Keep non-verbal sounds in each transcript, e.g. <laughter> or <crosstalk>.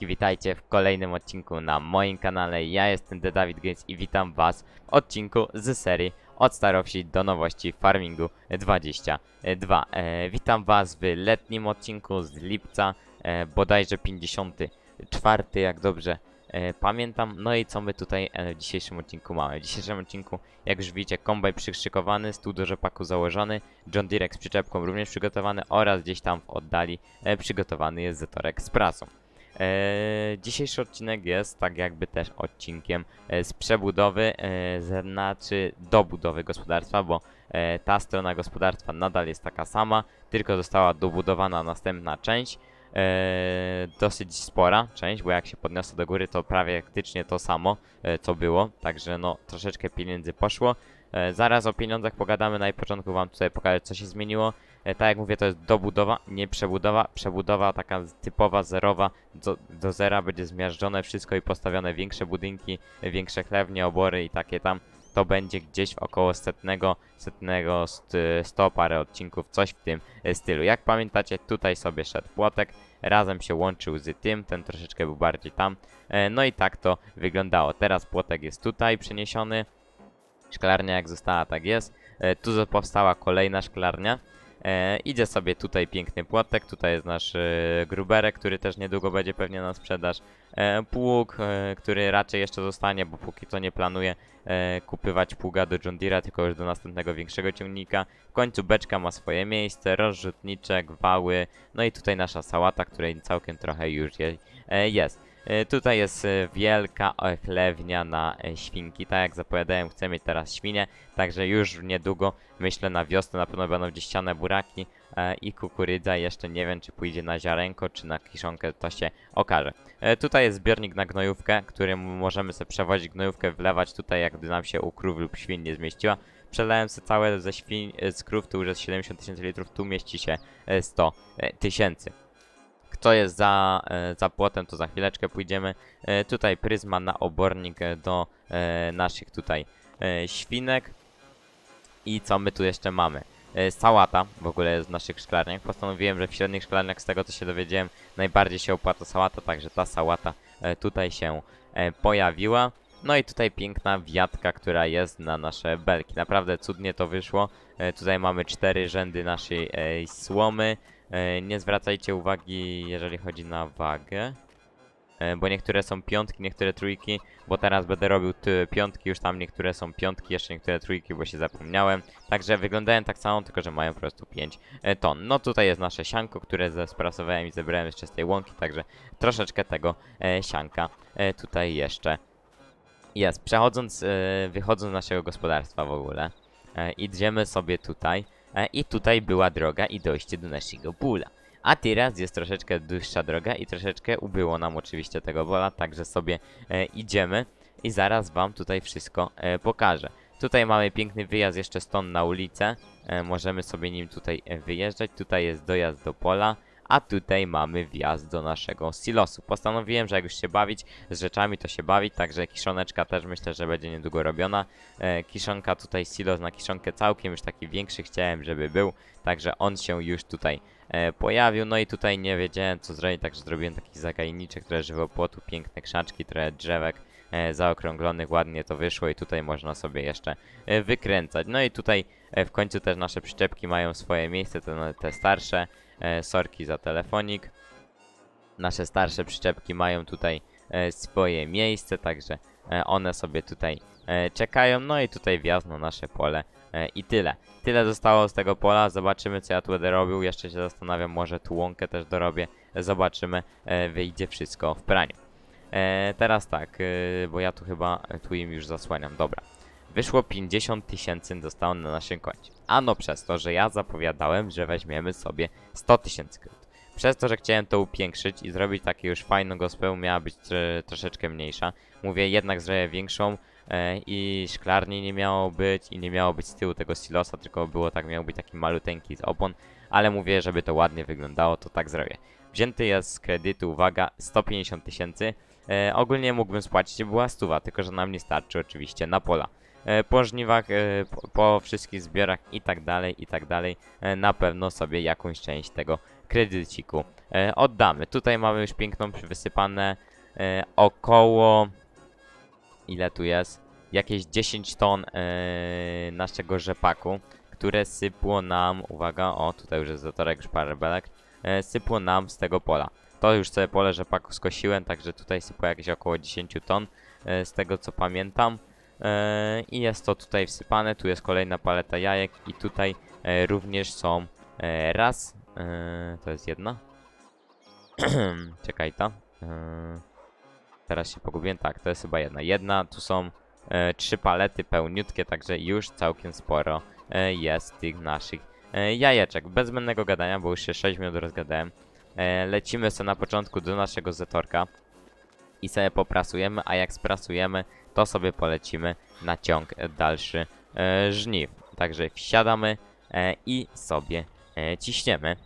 Witajcie w kolejnym odcinku na moim kanale. Ja jestem The David Games i witam was w odcinku z serii od starowsi do nowości Farmingu 22. E, witam was w letnim odcinku z lipca, e, bodajże 54, jak dobrze e, pamiętam. No i co my tutaj e, w dzisiejszym odcinku mamy? W dzisiejszym odcinku, jak już widzicie, kombaj przyszykowany, stół do rzepaku założony, John Deere z przyczepką również przygotowany oraz gdzieś tam w oddali e, przygotowany jest zatorek z prasą. E, dzisiejszy odcinek jest tak jakby też odcinkiem e, z przebudowy, e, znaczy dobudowy gospodarstwa, bo e, ta strona gospodarstwa nadal jest taka sama, tylko została dobudowana następna część. E, dosyć spora część, bo jak się podniosę do góry, to prawie praktycznie to samo, e, co było, także no troszeczkę pieniędzy poszło. E, zaraz o pieniądzach pogadamy, na początku wam tutaj pokażę co się zmieniło. E, tak jak mówię, to jest dobudowa, nie przebudowa. Przebudowa taka typowa, zerowa, do, do zera będzie zmiażdżone wszystko i postawione większe budynki, większe chlewnie, obory i takie tam. To będzie gdzieś około setnego, setnego, st, sto parę odcinków, coś w tym e, stylu. Jak pamiętacie, tutaj sobie szedł płotek, razem się łączył z tym, ten troszeczkę był bardziej tam. E, no i tak to wyglądało. Teraz płotek jest tutaj przeniesiony. Szklarnia jak została, tak jest. Tu powstała kolejna szklarnia. E, idzie sobie tutaj piękny płotek, tutaj jest nasz e, gruberek, który też niedługo będzie pewnie na sprzedaż. E, pług, e, który raczej jeszcze zostanie, bo póki co nie planuję e, kupywać pługa do John Deere'a, tylko już do następnego większego ciągnika. W końcu beczka ma swoje miejsce, rozrzutniczek, wały, no i tutaj nasza sałata, której całkiem trochę już je, e, jest. E, Tutaj jest e, wielka chlewnia na e, świnki. Tak jak zapowiadałem, chcę mieć teraz świnie. Także już niedługo, myślę na wiosnę na pewno będą gdzieś buraki i kukurydza. Jeszcze nie wiem, czy pójdzie na ziarenko, czy na kiszonkę, to się okaże. Tutaj jest zbiornik na gnojówkę, którym możemy sobie przewozić gnojówkę, wlewać tutaj, jak nam się u krów lub świn nie zmieściła. Przelałem sobie całe ze świn, z krów, tu już jest 70 tysięcy litrów, tu mieści się e, 100 e, tysięcy. Kto jest za, e, za płotem, to za chwileczkę pójdziemy. E, tutaj pryzma na obornik e, do naszych tutaj świnek. I co my tu jeszcze mamy? Sałata w ogóle jest w naszych szklarniach. Postanowiłem, że w średnich szklarniach, z tego co się dowiedziałem, najbardziej się opłaca sałata, także ta sałata tutaj się pojawiła. No i tutaj piękna wiatka, która jest na nasze belki. Naprawdę cudnie to wyszło. Tutaj mamy cztery rzędy naszej słomy. E, nie zwracajcie uwagi, jeżeli chodzi na wagę. E, bo niektóre są piątki, niektóre trójki, bo teraz będę robił piątki, już tam niektóre są piątki, jeszcze niektóre trójki, bo się zapomniałem. Także wyglądają tak samo, tylko że mają po prostu 5 e, ton. No tutaj jest nasze sianko, które sprasowałem i zebrałem jeszcze z tej łąki, także troszeczkę tego sianka tutaj jeszcze jest. Przechodząc, wychodząc z naszego gospodarstwa w ogóle, idziemy sobie tutaj i tutaj była droga i dojście do naszego pola. A teraz jest troszeczkę dłuższa droga i troszeczkę ubyło nam oczywiście tego pola, także sobie e, idziemy i zaraz wam tutaj wszystko e, pokażę. Tutaj mamy piękny wyjazd jeszcze stąd na ulicę, e, możemy sobie nim tutaj e, wyjeżdżać, tutaj jest dojazd do pola, a tutaj mamy wjazd do naszego silosu. Postanowiłem, że jak już się bawić z rzeczami, to się bawić, także kiszoneczka też myślę, że będzie niedługo robiona. E, kiszonka tutaj, silos na kiszonkę całkiem już taki większy chciałem, żeby był, także on się już tutaj e, pojawił. No i tutaj nie wiedziałem co zrobić, także zrobiłem taki zagajniczek, trochę żywopłotu, piękne krzaczki, trochę drzewek e, zaokrąglonych, ładnie to wyszło i tutaj można sobie jeszcze e, wykręcać. No i tutaj e, w końcu też nasze przyczepki mają swoje miejsce, te, te starsze, sorki za telefonik. Nasze starsze przyczepki mają tutaj e, swoje miejsce, także e, one sobie tutaj e, czekają. No i tutaj wjazd na nasze pole e, i tyle. Tyle zostało z tego pola. Zobaczymy, co ja tu będę robił. Jeszcze się zastanawiam, może tu łąkę też dorobię. Zobaczymy, e, wyjdzie wszystko w praniu. E, teraz tak, e, bo ja tu chyba e, tu im już zasłaniam. Dobra. Wyszło 50 tysięcy zostało na naszym koncie. Ano przez to, że ja zapowiadałem, że weźmiemy sobie 100 tysięcy kredytów. Przez to, że chciałem to upiększyć i zrobić takie już fajną gospę, miała być tr- troszeczkę mniejsza. Mówię, jednak zrobię większą e, i szklarni nie miało być i nie miało być z tyłu tego silosa, tylko było tak, miał być taki maluteńki z opon, ale mówię, żeby to ładnie wyglądało, to tak zrobię. Wzięty jest z kredytu, uwaga, 150 tysięcy. E, ogólnie mógłbym spłacić, była stuwa, tylko że nam nie starczy oczywiście na pola. E, po żniwach, e, po, wszystkich zbiorach i tak dalej, i tak dalej, e, na pewno sobie jakąś część tego kredyciku oddamy. Tutaj mamy już piękną wysypane około ile tu jest? Jakieś 10 ton naszego rzepaku, które sypło nam, uwaga, o tutaj już jest zatorek, już parę belek, sypło nam z tego pola. To już sobie pole rzepaku skosiłem, także tutaj sypło jakieś około 10 ton, z tego co pamiętam. E, I jest to tutaj wsypane, tu jest kolejna paleta jajek i tutaj e, również są e, raz, to jest jedna. <clears throat> Czekaj ta. Teraz się pogubiłem, tak, to jest chyba jedna. Jedna, tu są trzy palety pełniutkie, także już całkiem sporo jest tych naszych jajeczek. Bez zbędnego gadania, bo już się 6 minut rozgadałem. Lecimy sobie na początku do naszego zetorka i sobie poprasujemy, a jak sprasujemy, to sobie polecimy na ciąg dalszy e, żniw. Także wsiadamy e, i sobie e, ciśniemy.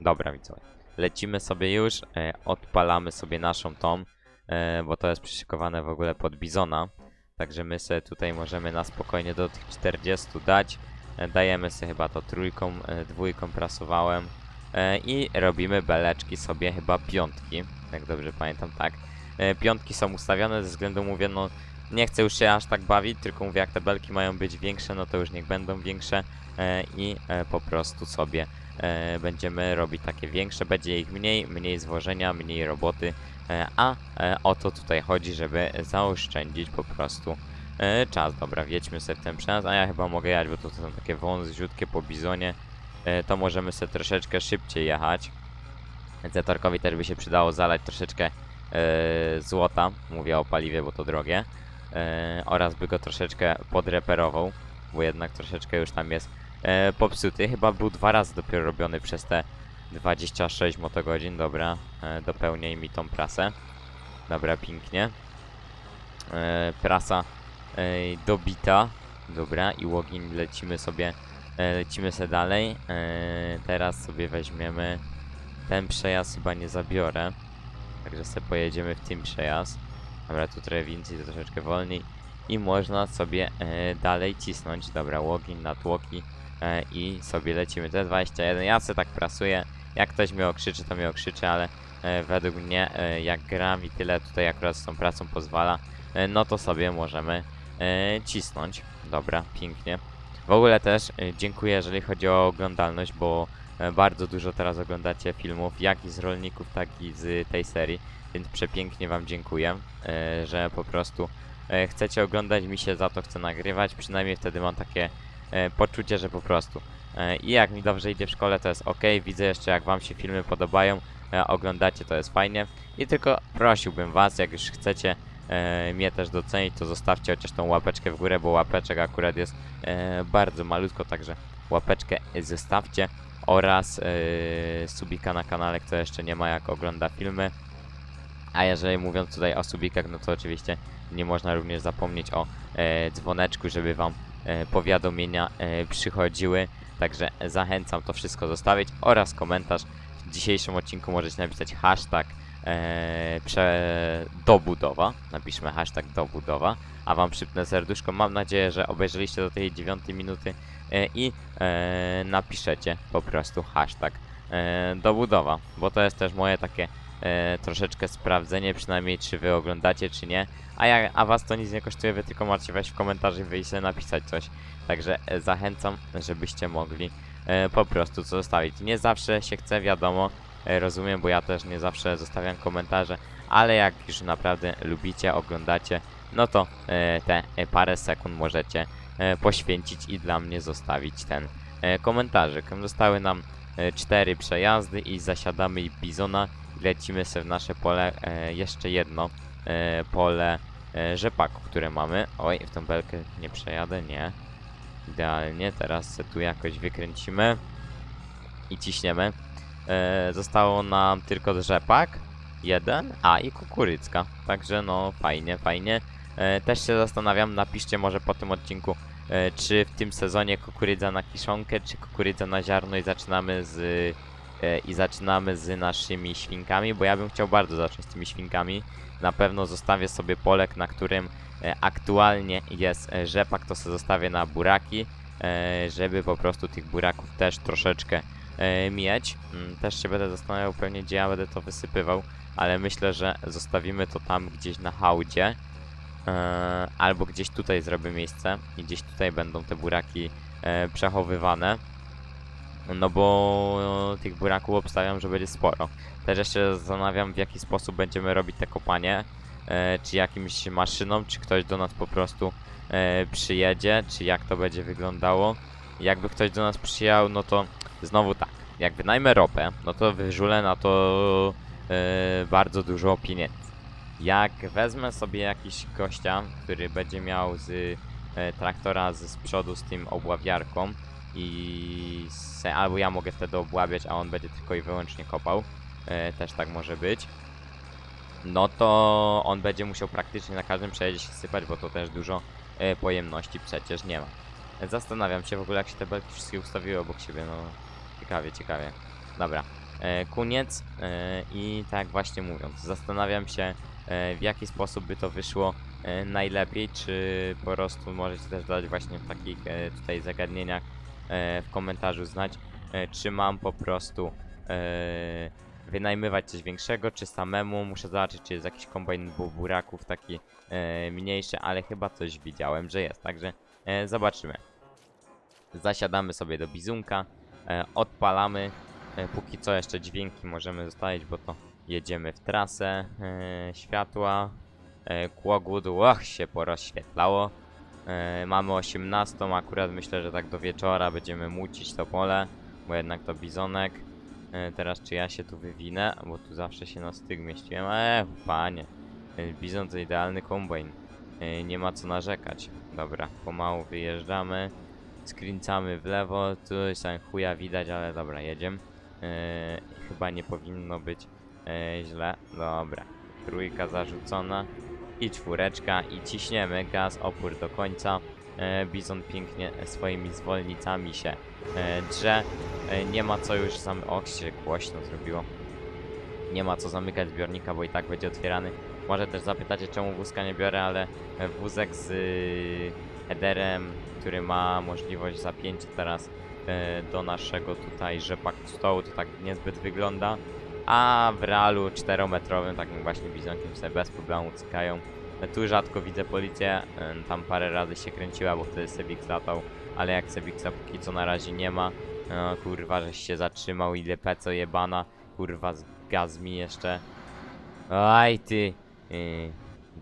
Dobra, widzowie. Lecimy sobie już, e, odpalamy sobie naszą tą, e, bo to jest przyszykowane w ogóle pod bizona. Także my sobie tutaj możemy na spokojnie do tych 40 dać. E, dajemy sobie chyba to trójką, e, dwójką prasowałem. E, I robimy beleczki sobie chyba piątki, jak dobrze pamiętam, tak. E, piątki są ustawione ze względu, mówię, no nie chcę już się aż tak bawić, tylko mówię, jak te belki mają być większe, no to już niech będą większe e, i e, po prostu sobie będziemy robić takie większe, będzie ich mniej, mniej zwożenia, mniej roboty, a o to tutaj chodzi, żeby zaoszczędzić po prostu czas. Dobra, wjedźmy sobie w ten przejazd, a ja chyba mogę jechać, bo to są takie wąziutkie po bizonie, to możemy sobie troszeczkę szybciej jechać. Zetorkowi też by się przydało zalać troszeczkę złota, mówię o paliwie, bo to drogie, e, oraz by go troszeczkę podreperował, bo jednak troszeczkę już tam jest e, popsuty. Chyba był dwa razy dopiero robiony przez te 26 motogodzin. Dobra, e, dopełniaj mi tą prasę. Dobra, pięknie. E, prasa e, dobita. Dobra, i login lecimy sobie, e, lecimy sobie dalej. E, teraz sobie weźmiemy ten przejazd chyba nie zabiorę. Także sobie pojedziemy w tym przejazd. Dobra, tu trochę więcej, to troszeczkę wolniej. I można sobie e, dalej cisnąć. Dobra, login na tłoki e, i sobie lecimy. T21, ja sobie tak prasuję. Jak ktoś mnie okrzyczy, to mnie okrzyczy, ale e, według mnie, e, jak gram i tyle tutaj akurat z tą pracą pozwala, e, no to sobie możemy e, cisnąć. Dobra, pięknie. W ogóle też e, dziękuję, jeżeli chodzi o oglądalność, bo e, bardzo dużo teraz oglądacie filmów, jak i z rolników, tak i z tej serii, więc przepięknie Wam dziękuję, e, że po prostu e, chcecie oglądać, mi się za to chce nagrywać, przynajmniej wtedy mam takie poczucie, że po prostu. I jak mi dobrze idzie w szkole, to jest ok, widzę jeszcze jak Wam się filmy podobają, oglądacie, to jest fajnie. I tylko prosiłbym Was, jak już chcecie e, mnie też docenić, to zostawcie chociaż tą łapeczkę w górę, bo łapeczek akurat jest e, bardzo malutko, także łapeczkę zostawcie oraz e, subika na kanale, kto jeszcze nie ma, jak ogląda filmy. A jeżeli mówiąc tutaj o subikach, no to oczywiście nie można również zapomnieć o e, dzwoneczku, żeby Wam powiadomienia przychodziły. Także zachęcam to wszystko zostawić oraz komentarz. W dzisiejszym odcinku możecie napisać hashtag e, prze... dobudowa. Napiszmy hashtag dobudowa, a Wam przypnę serduszko. Mam nadzieję, że obejrzeliście do tej dziewiątej minuty e, i e, napiszecie po prostu hashtag e, dobudowa, bo to jest też moje takie e, troszeczkę sprawdzenie, przynajmniej czy wy oglądacie, czy nie. A, ja, a was to nic nie kosztuje, wy tylko macie wejść w komentarze i wyjść napisać coś. Także e, zachęcam, żebyście mogli e, po prostu co zostawić. Nie zawsze się chce, wiadomo, rozumiem, bo ja też nie zawsze zostawiam komentarze, ale jak już naprawdę lubicie, oglądacie, no to e, te e, parę sekund możecie e, poświęcić i dla mnie zostawić ten e, komentarzyk. Zostały nam e, cztery przejazdy i zasiadamy i bizona i lecimy sobie w nasze pole e, jeszcze jedno e, pole e, rzepaku, które mamy. Oj, w tą belkę nie przejadę, nie. Idealnie, teraz se tu jakoś wykręcimy i ciśniemy. E, zostało nam tylko rzepak, jeden, a i kukurycka. Także no fajnie, fajnie. E, też się zastanawiam, napiszcie może po tym odcinku, e, czy w tym sezonie kukurydza na kiszonkę, czy kukurydza na ziarno i zaczynamy z e, i zaczynamy z naszymi świnkami, bo ja bym chciał bardzo zacząć z tymi świnkami. Na pewno zostawię sobie polek, na którym e, aktualnie jest e, rzepak, to sobie zostawię na buraki, e, żeby po prostu tych buraków też troszeczkę e, mieć. Mm, Też się będę zastanawiał pewnie, gdzie ja będę to wysypywał, ale myślę, że zostawimy to tam gdzieś na hałdzie. E, albo gdzieś tutaj zrobię miejsce i gdzieś tutaj będą te buraki e, przechowywane. No bo tych buraków obstawiam, że będzie sporo. Też jeszcze zastanawiam, w jaki sposób będziemy robić te kopanie. Czy jakimś maszyną, czy ktoś do nas po prostu przyjedzie, czy jak to będzie wyglądało. Jakby ktoś do nas przyjechał, no to znowu tak. Jak wynajmę ropę, no to wyżulę na to e, bardzo dużo pieniędzy. Jak wezmę sobie jakiś gościa, który będzie miał z e, traktora z, z przodu z tym obławiarką i se, albo ja mogę wtedy obławiać, a on będzie tylko i wyłącznie kopał. E, też tak może być. No to on będzie musiał praktycznie na każdym przejeździe się sypać, bo to też dużo pojemności przecież nie ma. Zastanawiam się w ogóle jak się te belki wszystkie ustawiły obok siebie, no ciekawie, ciekawie. Dobra, e, koniec e, i tak właśnie mówiąc, zastanawiam się e, w jaki sposób by to wyszło e, najlepiej, czy po prostu możecie też dać właśnie w takich e, tutaj zagadnieniach e, w komentarzu znać, e, czy mam po prostu e, wynajmywać coś większego, czy samemu. Muszę zobaczyć, czy jest jakiś kombajn bu- buraków taki e, mniejszy, ale chyba coś widziałem, że jest, także e, zobaczymy. Zasiadamy sobie do bizunka, e, odpalamy. E, póki co jeszcze dźwięki możemy zostawić, bo to jedziemy w trasę. E, światła, e, kłogut, och, się porozświetlało. Mamy 18, akurat myślę, że tak do wieczora będziemy mucić to pole, bo jednak to bizonek. Teraz czy ja się tu wywinę, bo tu zawsze się na styk mieściłem. Eee, panie, bizon to idealny kombajn. Nie ma co narzekać. Dobra, pomału wyjeżdżamy. Skręcamy w lewo, tu sam chuja widać, ale dobra, jedziemy. E, chyba nie powinno być e, źle. Dobra, trójka zarzucona i czwóreczka i ciśniemy gaz, opór do końca. E, Bizon pięknie swoimi zwolnicami się e, drze. Nie ma co już zam... O, się głośno zrobiło. Nie ma co zamykać zbiornika, bo i tak będzie otwierany. Może też zapytacie, czemu wózka nie biorę, ale wózek z headerem, który ma możliwość zapięcia teraz e, do naszego tutaj rzepak stołu, to tak niezbyt wygląda. A w realu 4-metrowym, takim właśnie bizonkiem sobie bez problemu cykają. E, Tu rzadko widzę policję, e, tam parę razy się kręciła, bo wtedy Sebik latał, ale jak Sebiksa póki co na razie nie ma, no, kurwa, żeś się zatrzymał, ile peco jebana, kurwa, z gaz mi jeszcze. Aj ty.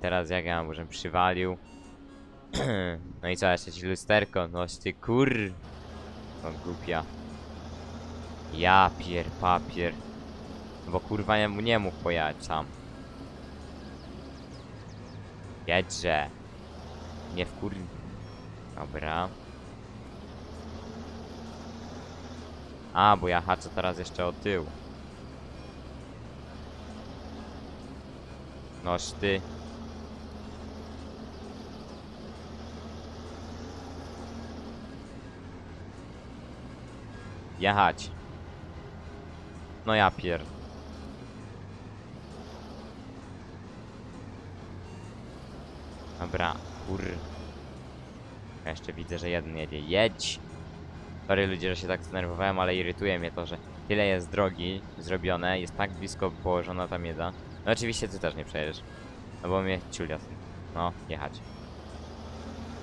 Teraz jak ja może przywalił. No i co, jeszcze ci lusterko, no ty kur... No głupia. Ja pier papier. Bo kurwa nie, nie mógł pojechać sam. Nie wkur... Dobra. A, bo ja haczę teraz jeszcze o tył. Noż ty. Jechać. No ja pier... Dobra, kur... Ja jeszcze widzę, że jeden jedzie. Jedź! Sorry ludzie, że się tak zdenerwowałem, ale irytuje mnie to, że tyle jest drogi zrobione, jest tak blisko położona ta miedza. No oczywiście ty też nie przejedziesz. No bo mnie ciulia. No, jechać.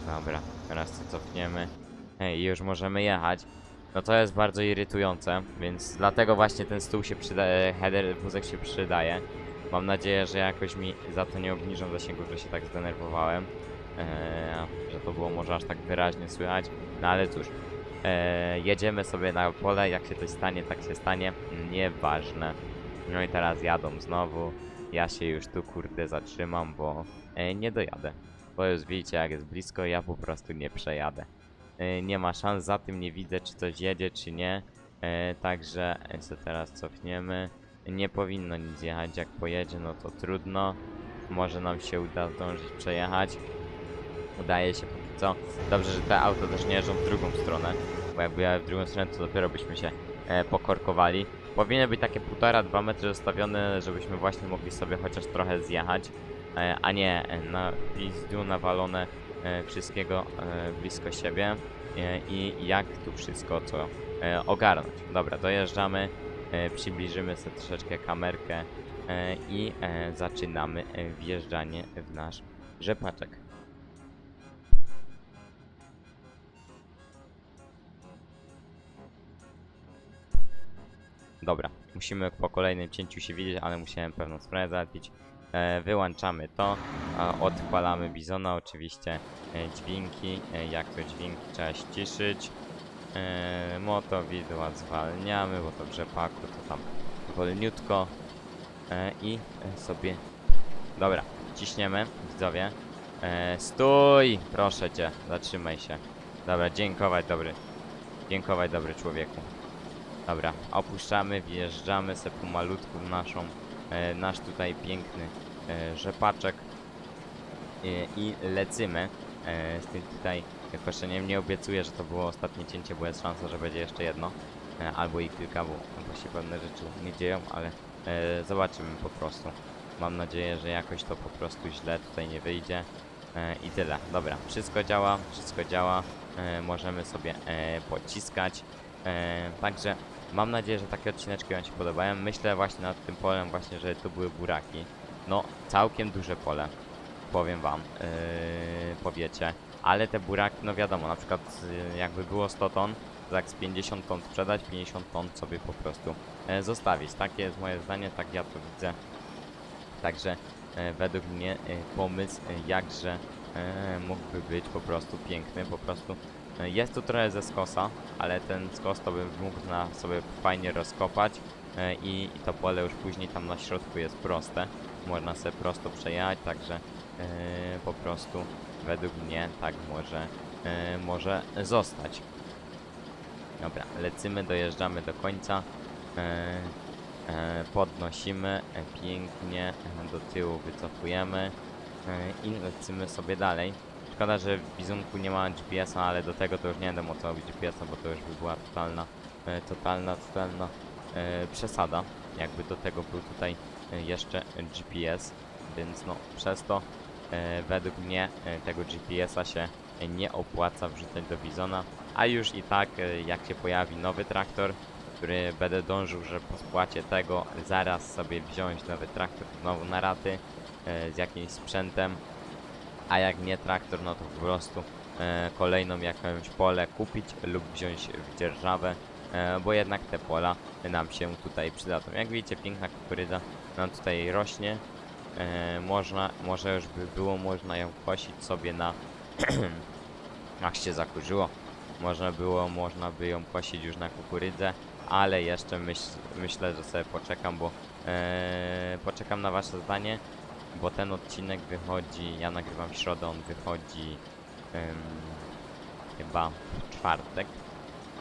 Dobra, teraz to cofniemy. Hej, już możemy jechać. No to jest bardzo irytujące, więc dlatego właśnie ten stół się przydaje, header wózek się przydaje. Mam nadzieję, że jakoś mi za to nie obniżą zasięgu, że się tak zdenerwowałem. Eee, że to było może aż tak wyraźnie słychać. No ale cóż, eee, jedziemy sobie na pole, jak się coś stanie, tak się stanie. Nieważne. No i teraz jadą znowu. Ja się już tu kurde zatrzymam, bo e, nie dojadę. Bo już widzicie jak jest blisko, ja po prostu nie przejadę. E, nie ma szans, za tym nie widzę czy coś jedzie czy nie. E, także e, co teraz cofniemy. Nie powinno nic jechać, jak pojedzie no to trudno. Może nam się uda zdążyć przejechać. Udaje się póki co. Dobrze, że te auto też nie jeżdżą w drugą stronę. Bo jakby ja w drugą stronę to dopiero byśmy się pokorkowali. Powinny być takie 1,5-2 metry zostawione, żebyśmy właśnie mogli sobie chociaż trochę zjechać, a nie na pizdu nawalone wszystkiego e, blisko siebie. E, I jak tu wszystko, co e, ogarnąć. Dobra, dojeżdżamy, e, przybliżymy sobie troszeczkę kamerkę e, i e, zaczynamy e, wjeżdżanie w nasz rzepaczek. Dobra, musimy po kolejnym cięciu się widzieć, ale musiałem pewną sprawę załatwić. E, wyłączamy to, odpalamy bizona, oczywiście e, dźwięki, e, jak to dźwięki trzeba ściszyć. Motowidła zwalniamy, bo to w rzepaku to tam wolniutko i sobie... Dobra, ciśniemy, widzowie. Stój! Proszę cię, zatrzymaj się. Dobra, dziękować dobry. Dziękować dobry człowieku. Dobra, opuszczamy, wjeżdżamy se pomalutku w naszą, nasz tutaj piękny e, rzepaczek e, i lecymy e, z tym tutaj koszeniem. Nie obiecuję, że to było ostatnie cięcie, bo jest szansa, że będzie jeszcze jedno e, albo i kilka, bo, się pewne rzeczy nie dzieją, ale e, zobaczymy po prostu. Mam nadzieję, że jakoś to po prostu źle tutaj nie wyjdzie e, i tyle. Dobra, wszystko działa, wszystko działa, e, możemy sobie e, pociskać. E, także Mam nadzieję, że takie odcineczki Wam się podobają. Myślę właśnie nad tym polem właśnie, że tu były buraki. No, całkiem duże pole, powiem Wam, yy, powiecie. Ale te buraki, no wiadomo, na przykład yy, jakby było 100 ton, to tak z 50 ton sprzedać, 50 ton sobie po prostu e, zostawić. Takie jest moje zdanie, tak ja to widzę. Także e, według mnie pomysł jakże mógłby być po prostu piękny, po prostu jest tu trochę ze skosa, ale ten skos to bym mógł na sobie fajnie rozkopać e, i, to pole już później tam na środku jest proste. Można sobie prosto przejechać, także e, po prostu według mnie tak może, e, może zostać. Dobra, lecimy, dojeżdżamy do końca. E, e, podnosimy pięknie, do tyłu wycofujemy e, i lecimy sobie dalej. Szkoda, że w Bizunku nie ma GPS-a, ale do tego to już nie będę robić GPS-a, bo to już by była totalna, e, totalna, totalna e, przesada. Jakby do tego był tutaj e, jeszcze GPS, więc no przez to e, według mnie e, tego GPS-a się nie opłaca wrzucać do Bizona, a już i tak jak się pojawi nowy traktor, który będę dążył, że po spłacie tego zaraz sobie wziąć nowy traktor znowu na raty e, z jakimś sprzętem, a jak nie traktor, no to po prostu e, kolejną jakąś pole kupić lub wziąć w dzierżawę, e, bo jednak te pola nam się tutaj przydadzą. Jak widzicie, piękna kukurydza nam tutaj rośnie. E, można, może już by było można ją kosić sobie na... <clears throat> Ach się zakurzyło. Można było, można by ją kosić już na kukurydzę, ale jeszcze myśl, myślę, że sobie poczekam, bo e, poczekam na wasze zdanie, bo ten odcinek wychodzi, ja nagrywam w środę, on wychodzi em, chyba w czwartek.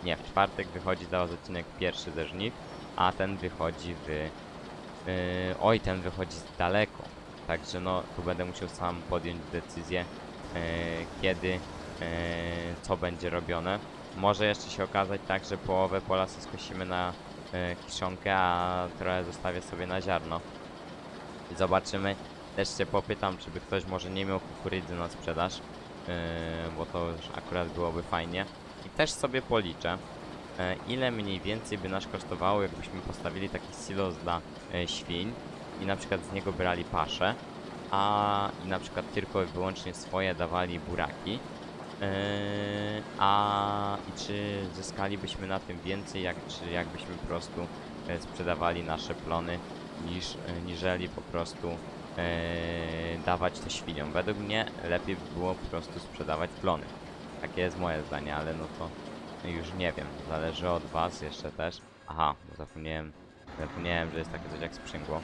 Nie, w czwartek wychodzi was odcinek pierwszy ze żniw, a ten wychodzi w... Yy, oj, ten wychodzi daleko. Także no, tu będę musiał sam podjąć decyzję, yy, kiedy, yy, co będzie robione. Może jeszcze się okazać tak, że połowę pola skosimy na yy, a trochę zostawię sobie na ziarno. Zobaczymy. Też się popytam, czy by ktoś może nie miał kukurydzy na sprzedaż, yy, bo to już akurat byłoby fajnie. I też sobie policzę, e, ile mniej więcej by nas kosztowało, jakbyśmy postawili taki silos dla e, świń i na przykład z niego brali paszę, a i na przykład tylko i wyłącznie swoje dawali buraki. e, a i czy zyskalibyśmy na tym więcej, jak, czy jakbyśmy po prostu sprzedawali nasze plony, niż, niżeli po prostu e, dawać to świniom. Według mnie lepiej by było po prostu sprzedawać plony. Takie jest moje zdanie, ale no to już nie wiem. Zależy od was jeszcze też. Aha, bo zapomniałem, zapomniałem, że jest takie coś jak sprzęgło.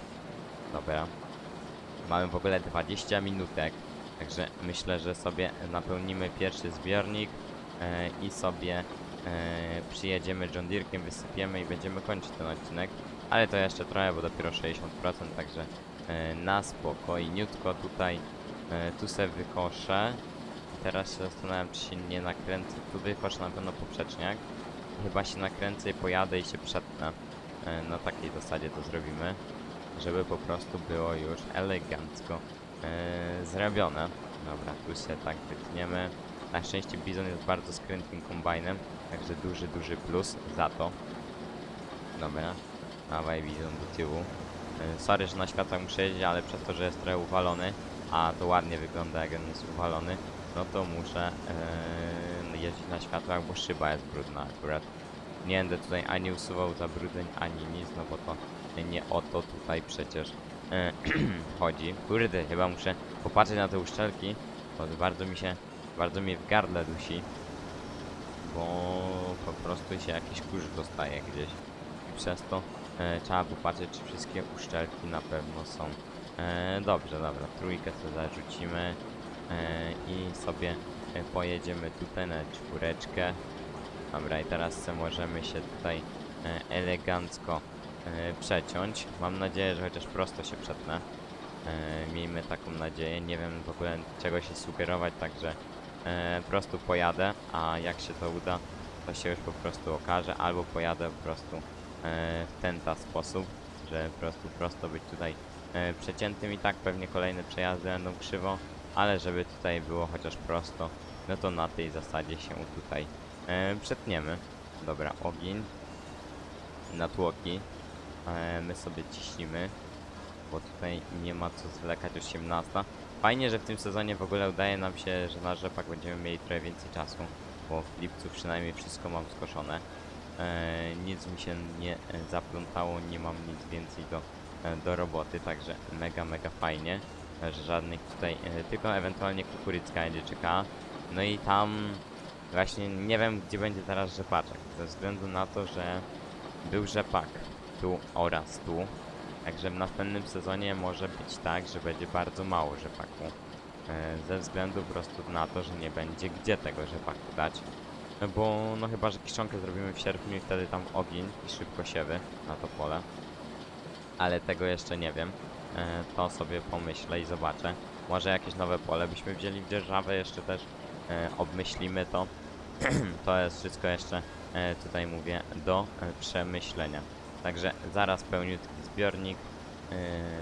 Dobra. Mamy w ogóle 20 minutek, także myślę, że sobie napełnimy pierwszy zbiornik e, i sobie e, przyjedziemy John Deere'kiem, wysypiemy i będziemy kończyć ten odcinek. Ale to jeszcze trochę, bo dopiero 60%, także na spokojniutko tutaj e, tu se wykoszę. Teraz się zastanawiam, czy się nie nakręcę. Tu wykoszę na pewno poprzeczniak. Chyba się nakręcę i pojadę i się przetnę. E, na takiej zasadzie to zrobimy, żeby po prostu było już elegancko e, zrobione. Dobra, tu się tak wytniemy. Na szczęście Bizon jest bardzo skrętnym kombajnem, także duży, duży plus za to. Dobra, dawaj Bizon do tyłu. E, Sorry, że na światłach muszę jeździć, ale przez to, że jest trochę uwalony, a to ładnie wygląda jak on jest uwalony, no to muszę e, jeździć na światłach, bo szyba jest brudna akurat. Nie będę tutaj ani usuwał zabrudzeń, ani nic, no bo to nie o to tutaj przecież e, <clears throat> chodzi. Kurde, chyba muszę popatrzeć na te uszczelki, bo bardzo mi się, bardzo mnie w gardle dusi, bo po prostu się jakiś kurz dostaje gdzieś i przez to trzeba popatrzeć, czy wszystkie uszczelki na pewno są e, dobrze, dobra, trójkę sobie zarzucimy e, i sobie e, pojedziemy tutaj na czwóreczkę. Dobra, i teraz se możemy się tutaj e, elegancko e, przeciąć. Mam nadzieję, że chociaż prosto się przetnę. E, miejmy taką nadzieję. Nie wiem w ogóle czego się sugerować, także e, prosto pojadę, a jak się to uda, to się już po prostu okaże, albo pojadę po prostu e, w ten ta sposób, że po prostu prosto być tutaj e, przeciętym i tak pewnie kolejne przejazdy będą krzywo, ale żeby tutaj było chociaż prosto, no to na tej zasadzie się tutaj e, przetniemy. Dobra, ogień na tłoki. E, my sobie ciśnimy, bo tutaj nie ma co zwlekać 18. Fajnie, że w tym sezonie w ogóle udaje nam się, że na rzepak będziemy mieli trochę więcej czasu, bo w lipcu przynajmniej wszystko mam skoszone. E, nic mi się nie e, zaplątało, nie mam nic więcej do, e, do roboty, także mega, mega fajnie, że żadnych tutaj, tylko ewentualnie kukurydzka będzie. No i tam właśnie nie wiem, gdzie będzie teraz rzepaczek, ze względu na to, że był rzepak tu oraz tu. Także w następnym sezonie może być tak, że będzie bardzo mało rzepaku. Ze względu po prostu na to, że nie będzie gdzie tego rzepaku dać. Bo no chyba, że kiszonkę zrobimy w sierpniu i wtedy tam ogień i szybko siewy na to pole. Ale tego jeszcze nie wiem. E, to sobie pomyślę i zobaczę. Może jakieś nowe pole byśmy wzięli w dzierżawę, jeszcze też e, obmyślimy to. <clears throat> to jest wszystko jeszcze e, tutaj mówię do e, przemyślenia. Także zaraz pełniutki zbiornik. e,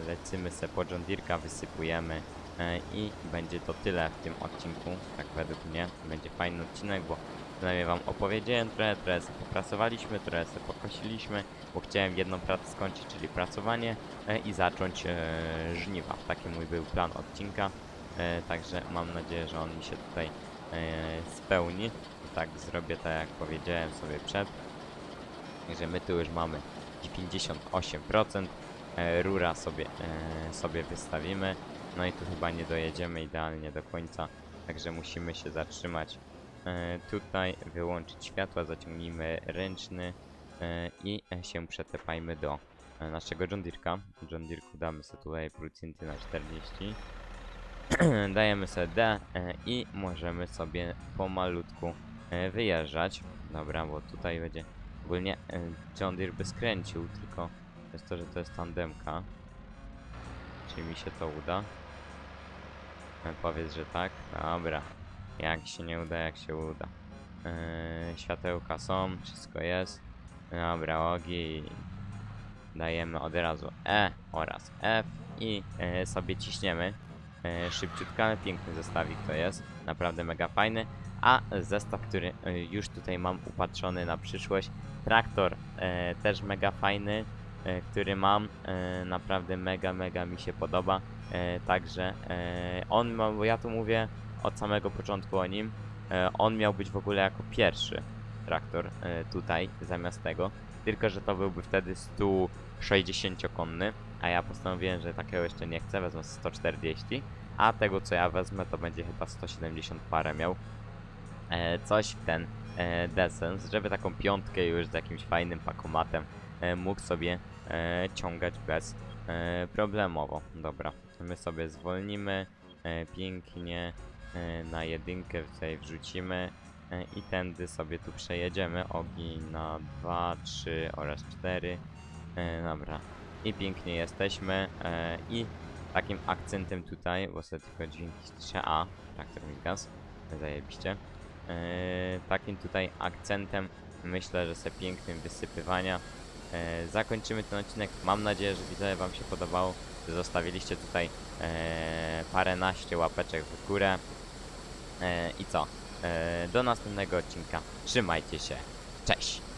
Lecimy se po John Deere'ka, wysypujemy e, i będzie to tyle w tym odcinku, tak według mnie. Będzie fajny odcinek, bo przynajmniej wam opowiedziałem trochę, trochę sobie popracowaliśmy, trochę sobie pokosiliśmy, bo chciałem jedną pracę skończyć, czyli pracowanie e, i zacząć e, żniwa. Taki mój był plan odcinka, e, także mam nadzieję, że on mi się tutaj e, spełni. Tak zrobię tak jak powiedziałem sobie przed. Także my tu już mamy 58%. E, rura sobie, e, sobie wystawimy. No i tu chyba nie dojedziemy idealnie do końca. Także musimy się zatrzymać tutaj, wyłączyć światła, zaciągnijmy ręczny e, i e, się przetepajmy do e, naszego John Deere'ka. John Deere'ku damy sobie tutaj procenty na 40. <clears throat> Dajemy sobie D e, i możemy sobie pomalutku e, wyjeżdżać. Dobra, bo tutaj będzie ogólnie e, John Deere by skręcił, tylko jest to, że to jest tandemka. Czy mi się to uda? E, powiedz, że tak. Dobra. Jak się nie uda, jak się uda. E, światełka są, wszystko jest. Dobra, ogi. Dajemy od razu E oraz F i e, sobie ciśniemy. E, szybciutko, ale piękny zestawik to jest. Naprawdę mega fajny. A zestaw, który e, już tutaj mam upatrzony na przyszłość. Traktor e, też mega fajny, e, który mam. E, naprawdę mega, mega mi się podoba. E, także e, on bo ja tu mówię od samego początku o nim. E, on miał być w ogóle jako pierwszy traktor e, tutaj zamiast tego. Tylko, że to byłby wtedy 160-konny, a ja postanowiłem, że takiego jeszcze nie chcę, wezmę 140, a tego co ja wezmę to będzie chyba 170 parę miał. E, coś w ten desens, żeby taką piątkę już z jakimś fajnym pakomatem mógł sobie ciągać bez problemowo. Dobra, my sobie zwolnimy pięknie na jedynkę tutaj wrzucimy e, i tędy sobie tu przejedziemy. Ogień na 2, 3 oraz 4 e, dobra. I pięknie jesteśmy e, i takim akcentem tutaj, bo sobie tylko dźwięki ściszę, a traktor mi gaz, zajebiście. E, takim tutaj akcentem myślę, że sobie pięknym wysypywania e, zakończymy ten odcinek, mam nadzieję, że widzowie wam się podobało, zostawiliście tutaj e, paręnaście łapeczek w górę. e, i co? e, do następnego odcinka. Trzymajcie się. Cześć!